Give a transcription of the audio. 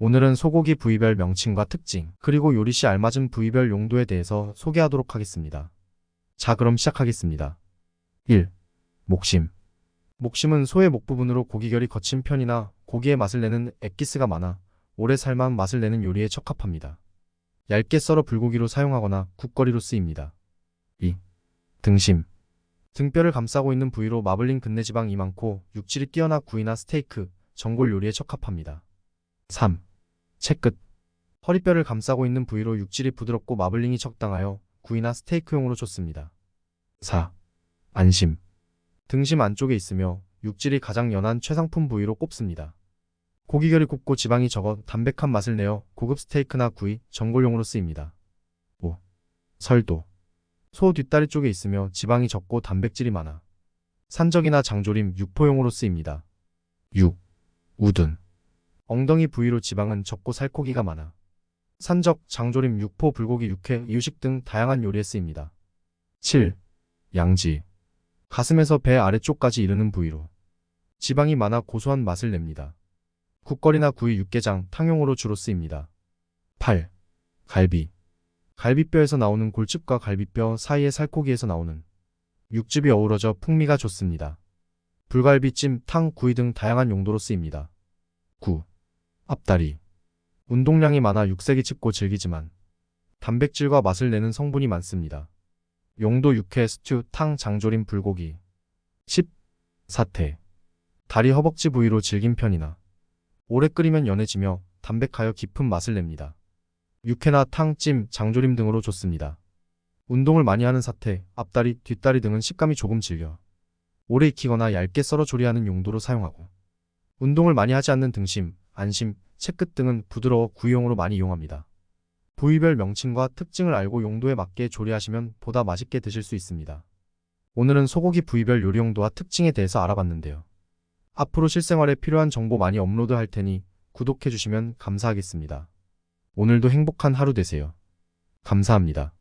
오늘은 소고기 부위별 명칭과 특징, 그리고 요리 시 알맞은 부위별 용도에 대해서 소개하도록 하겠습니다. 자, 그럼 시작하겠습니다. 1. 목심. 목심은 소의 목 부분으로 고기결이 거친 편이나 고기의 맛을 내는 액기스가 많아 오래 삶아 맛을 내는 요리에 적합합니다. 얇게 썰어 불고기로 사용하거나 국거리로 쓰입니다. 2. 등심. 등뼈를 감싸고 있는 부위로 마블링 근내지방이 많고 육질이 뛰어나 구이나 스테이크, 전골 요리에 적합합니다. 3. 채 끝. 허리뼈를 감싸고 있는 부위로 육질이 부드럽고 마블링이 적당하여 구이나 스테이크용으로 좋습니다. 4. 안심. 등심 안쪽에 있으며 육질이 가장 연한 최상품 부위로 꼽습니다. 고기결이 곱고 지방이 적어 담백한 맛을 내어 고급 스테이크나 구이, 전골용으로 쓰입니다. 5. 설도. 소 뒷다리 쪽에 있으며 지방이 적고 단백질이 많아 산적이나 장조림, 육포용으로 쓰입니다. 6. 우둔. 엉덩이 부위로 지방은 적고 살코기가 많아 산적, 장조림, 육포, 불고기, 육회, 이유식 등 다양한 요리에 쓰입니다. 7. 양지. 가슴에서 배 아래쪽까지 이르는 부위로 지방이 많아 고소한 맛을 냅니다. 국거리나 구이, 육개장, 탕용으로 주로 쓰입니다. 8. 갈비. 갈비뼈에서 나오는 골집과 갈비뼈 사이의 살코기에서 나오는 육즙이 어우러져 풍미가 좋습니다. 불갈비찜, 탕, 구이 등 다양한 용도로 쓰입니다. 9. 앞다리. 운동량이 많아 육색이 짙고 질기지만 단백질과 맛을 내는 성분이 많습니다. 용도 육회, 스튜, 탕, 장조림, 불고기. 10. 사태. 다리 허벅지 부위로 질긴 편이나 오래 끓이면 연해지며 담백하여 깊은 맛을 냅니다. 육회나 탕, 찜, 장조림 등으로 좋습니다. 운동을 많이 하는 사태, 앞다리, 뒷다리 등은 식감이 조금 질겨 오래 익히거나 얇게 썰어 조리하는 용도로 사용하고 운동을 많이 하지 않는 등심, 안심, 채끝 등은 부드러워 구이용으로 많이 이용합니다. 부위별 명칭과 특징을 알고 용도에 맞게 조리하시면 보다 맛있게 드실 수 있습니다. 오늘은 소고기 부위별 요리 용도와 특징에 대해서 알아봤는데요. 앞으로 실생활에 필요한 정보 많이 업로드 할 테니 구독해 주시면 감사하겠습니다. 오늘도 행복한 하루 되세요. 감사합니다.